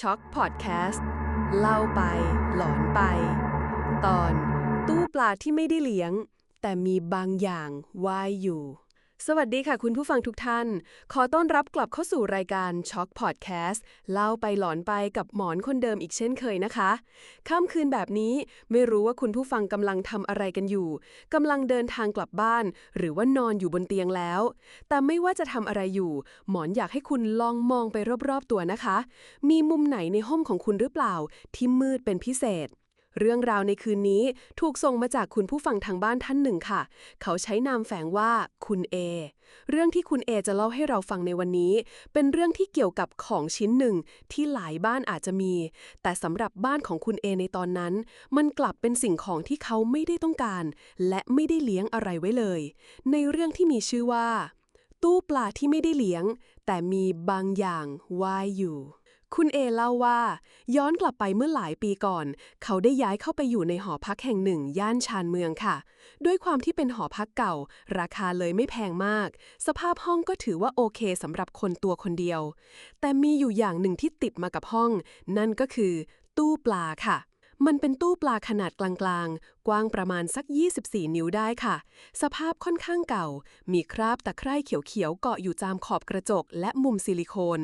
ช็อคพอดแคสต์เล่าไป หลอนไป ตอนตู้ปลาที่ไม่ได้เลี้ยง แต่มีบางอย่างว่ายอยู่ สวัสดีค่ะคุณผู้ฟังทุกท่าน ขอต้อนรับกลับเข้าสู่รายการช็อคพอดแคสต์เล่าไปหลอนไปกับหมอนคนเดิมอีกเช่นเคยนะคะค่ำคืนแบบนี้ไม่รู้ว่าคุณผู้ฟังกำลังทำอะไรกันอยู่กำลังเดินทางกลับบ้าน หรือว่านอนอยู่บนเตียงแล้ว แต่ไม่ว่าจะทำอะไรอยู่ หมอนอยากให้คุณลองมองไปรอบๆตัวนะคะ มีมุมไหนในห้องของคุณหรือเปล่า ที่มืดเป็นพิเศษ เรื่องราวในคืนนี้ถูกส่งมาจากคุณผู้ฟังทางบ้านท่านหนึ่งค่ะ เขาใช้นามแฝงว่าคุณเอเรื่องที่คุณเอจะเล่าให้เราฟังในวันนี้ เป็นเรื่องที่เกี่ยวกับของชิ้นหนึ่งที่หลายบ้านอาจจะมี แต่สำหรับบ้านของคุณเอในตอนนั้น มันกลับเป็นสิ่งของที่เขาไม่ได้ต้องการ และไม่ได้เลี้ยงอะไรไว้เลย ในเรื่องที่มีชื่อว่า ตู้ปลาที่ไม่ได้เลี้ยง แต่มีบางอย่างว่ายอยู่ คุณเอเล่าว่า ย้อนกลับไปเมื่อหลายปีก่อน เขาได้ย้ายเข้าไปอยู่ในหอพักแห่งหนึ่ง ย่านชานเมืองค่ะ ด้วยความที่เป็นหอพักเก่า ราคาเลยไม่แพงมาก สภาพห้องก็ถือว่าโอเคสำหรับคนตัวคนเดียว แต่มีอยู่อย่างหนึ่งที่ติดมากับห้อง นั่นก็คือ ตู้ปลาค่ะ มันเป็นตู้ปลาขนาดกลางๆ กว้างประมาณสัก 24 นิ้วได้ค่ะ สภาพค่อนข้างเก่า มีคราบตะไคร่เขียวๆ เกาะอยู่ตามขอบกระจกและมุมซิลิโคน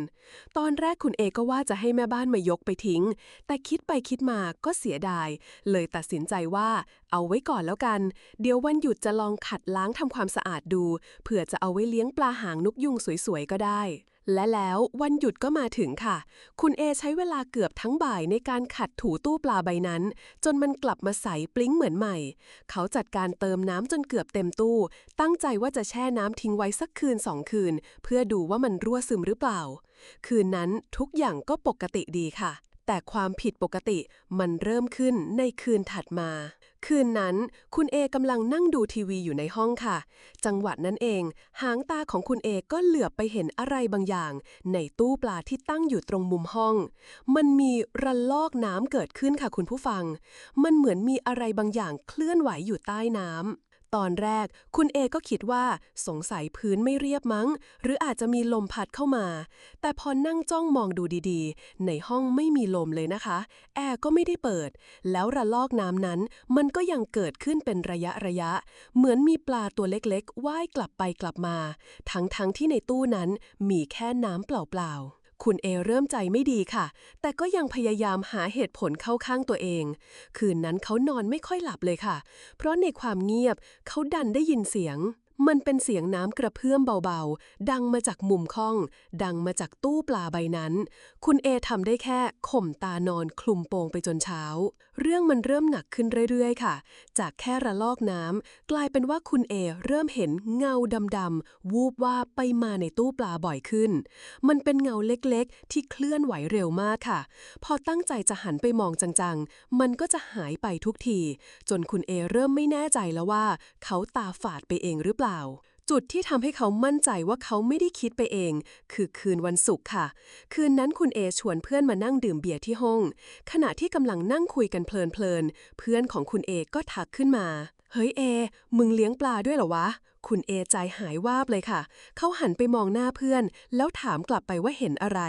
ตอนแรกคุณเอก็ว่าจะให้แม่บ้านมายกไปทิ้ง แต่คิดไปคิดมาก็เสียดาย เลยตัดสินใจว่าเอาไว้ก่อนแล้วกัน เดี๋ยววันหยุดจะลองขัดล้างทำความสะอาดดู เผื่อจะเอาไว้เลี้ยงปลาหางนกยุงสวยๆ ก็ได้ และแล้ววันหยุดก็มาถึงค่ะ คุณเอใช้เวลาเกือบทั้งบ่ายในการขัดถูตู้ปลาใบนั้น จนมันกลับมาใสปลิ้งเหมือนใหม่ เขาจัดการเติมน้ำจนเกือบเต็มตู้ ตั้งใจว่าจะแช่น้ำทิ้งไว้สักคืนสองคืน เพื่อดูว่ามันรั่วซึมหรือเปล่า คืนนั้นทุกอย่างก็ปกติดีค่ะ แต่ความผิดปกติมันเริ่มขึ้นในคืนถัดมา คืนนั้นคุณเอกำลังนั่งดูทีวีอยู่ในห้องค่ะ จังหวะนั้นเอง หางตาของคุณเอก็เหลือบไปเห็นอะไรบางอย่าง ในตู้ปลาที่ตั้งอยู่ตรงมุมห้อง มันมีระลอกน้ำเกิดขึ้นค่ะคุณผู้ฟัง มันเหมือนมีอะไรบางอย่างเคลื่อนไหวอยู่ใต้น้ำ ตอนแรก คุณเอก็คิดว่าสงสัยพื้นไม่เรียบมั้ง หรืออาจจะมีลมพัดเข้ามา แต่พอนั่งจ้องมองดูดีๆ ในห้องไม่มีลมเลยนะคะ แอร์ก็ไม่ได้เปิด แล้วระลอกน้ำนั้น มันก็ยังเกิดขึ้นเป็นระยะระยะ เหมือนมีปลาตัวเล็กๆว่ายกลับไปกลับมา ทั้งๆทที่ในตู้นั้นมีแค่น้ำเปล่าๆ คุณเอเริ่มใจไม่ดีค่ะ แต่ก็ยังพยายามหาเหตุผลเข้าข้างตัวเอง คืนนั้นเขานอนไม่ค่อยหลับเลยค่ะ เพราะในความเงียบเขาดันได้ยินเสียง มันเป็นเสียงน้ำกระเพื่อมเบาๆ ดังมาจากมุมห้อง ดังมาจากตู้ปลาใบนั้น คุณเอทำได้แค่ข่มตานอนคลุมโปงไปจนเช้า เรื่องมันเริ่มหนักขึ้นเรื่อยๆ ค่ะ จากแค่ระลอกน้ำกลายเป็นว่าคุณเอเริ่มเห็นเงาดำๆ วูบว่าไปมาในตู้ปลาบ่อยขึ้น มันเป็นเงาเล็กๆ ที่เคลื่อนไหวเร็วมากค่ะ พอตั้งใจจะหันไปมองจังๆ มันก็จะหายไปทุกที จนคุณเอเริ่มไม่แน่ใจแล้วว่า เขาตาฝาดไปเองหรือเปล่าจุดที่ทำให้เขามั่นใจว่าเขาไม่ได้คิดไปเอง คือคืนวันศุกร์ค่ะ คืนนั้นคุณเอชวนเพื่อนมานั่งดื่มเบียร์ที่ห้อง ขณะที่กำลังนั่งคุยกันเพลินๆเพื่อนของคุณเอก็ทักขึ้นมา เฮ้ยเอ มึงเลี้ยงปลาด้วยเหรอวะ คุณเอใจหายวาบเลยค่ะ เขาหันไปมองหน้าเพื่อน แล้วถามกลับไปว่าเห็นอะไร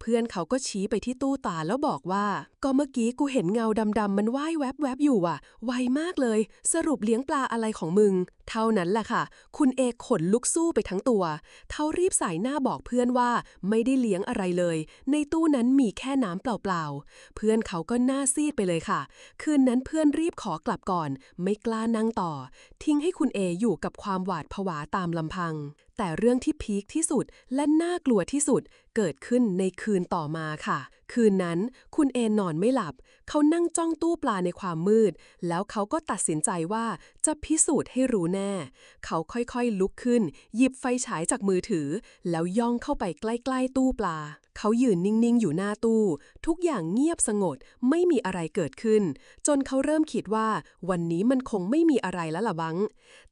เพื่อนเขาก็ชี้ไปที่ตู้ตาแล้วบอกว่า ก็เมื่อกี้กูเห็นเงาดำๆมันว่ายแวบๆอยู่อะ ไวมากเลย สรุปเลี้ยงปลาอะไรของมึง เท่านั้นแหละค่ะ คุณเอขนลุกสู้ไปทั้งตัว เขารีบสายหน้าบอกเพื่อนว่าไม่ได้เลี้ยงอะไรเลย ในตู้นั้นมีแค่น้ำเปล่าๆ เพื่อนเขาก็หน้าซีดไปเลยค่ะ คืนนั้นเพื่อนรีบขอกลับก่อน ไม่กล้านั่งต่อ ทิ้งให้คุณเออยู่กับความหวาดผวาตามลำพัง แต่เรื่องที่พีคที่สุดและน่ากลัวที่สุดเกิดขึ้นในคืนต่อมาค่ะ คืนนั้นคุณเอนอนไม่หลับ เขานั่งจ้องตู้ปลาในความมืด แล้วเขาก็ตัดสินใจว่าจะพิสูจน์ให้รู้แน่ เขาค่อยๆลุกขึ้น หยิบไฟฉายจากมือถือ แล้วย่องเข้าไปใกล้ ๆ ตู้ปลา เขายืนนิ่ง ๆ อยู่หน้าตู้ ทุกอย่างเงียบสงบไม่มีอะไรเกิดขึ้น จนเขาเริ่มคิดว่า วันนี้มันคงไม่มีอะไรแล้วล่ะบัง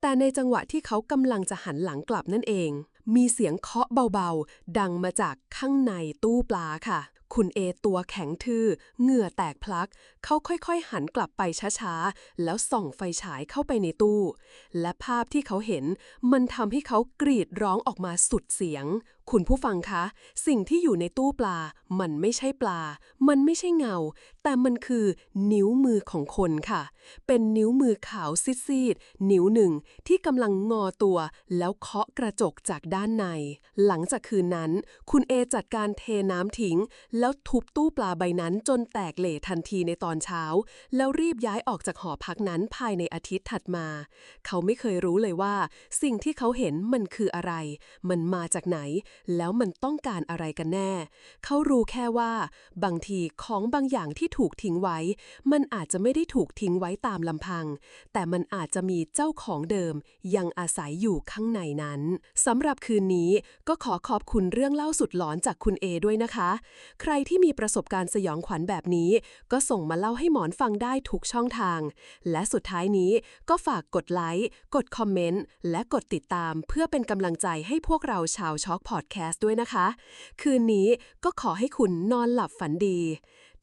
แต่ในจังหวะที่เขากำลังจะหันหลังกลับนั่นเอง มีเสียงเคาะเบา ๆ ดังมาจากข้างในตู้ปลาค่ะ คุณเอตัวแข็งทื่อ เหงื่อแตกพลัก เขาค่อย ๆ หันกลับไปช้า ๆ แล้วส่องไฟฉายเข้าไปในตู้ และภาพที่เขาเห็นมันทำให้เขากรีดร้องออกมาสุดเสียง คุณผู้ฟังคะ สิ่งที่อยู่ในตู้ปลา มันไม่ใช่ปลา มันไม่ใช่เงา แต่มันคือนิ้วมือของคนค่ะ เป็นนิ้วมือขาวซีดๆ นิ้วหนึ่งที่กำลังงอตัว แล้วเคาะกระจกจากด้านใน หลังจากคืนนั้น คุณเอจัดการเทน้ำทิ้ง แล้วทุบตู้ปลาใบนั้นจนแตกเหล่ทันทีในตอนเช้า แล้วรีบย้ายออกจากหอพักนั้นภายในอาทิตย์ถัดมา เขาไม่เคยรู้เลยว่า สิ่งที่เขาเห็นมันคืออะไร มันมาจากไหนแล้วมันต้องการอะไรกันแน่ เขารู้แค่ว่า บางทีของบางอย่างที่ถูกทิ้งไว้ มันอาจจะไม่ได้ถูกทิ้งไว้ตามลำพัง แต่มันอาจจะมีเจ้าของเดิม ยังอาศัยอยู่ข้างในนั้นสำหรับคืนนี้ก็ขอขอบคุณเรื่องเล่าสุดหลอนจากคุณเอด้วยนะคะ ใครที่มีประสบการณ์สยองขวัญแบบนี้ ก็ส่งมาเล่าให้หมอนฟังได้ทุกช่องทาง และสุดท้ายนี้ก็ฝากกดไลค์กดคอมเมนต์และกดติดตามเพื่อเป็นกำลังใจให้พวกเราชาวช็อกพอดแคสต์ด้วยนะคะ คืนนี้ก็ขอให้คุณนอนหลับฝันดี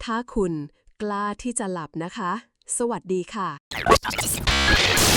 ถ้าคุณกล้าที่จะหลับนะคะ สวัสดีค่ะ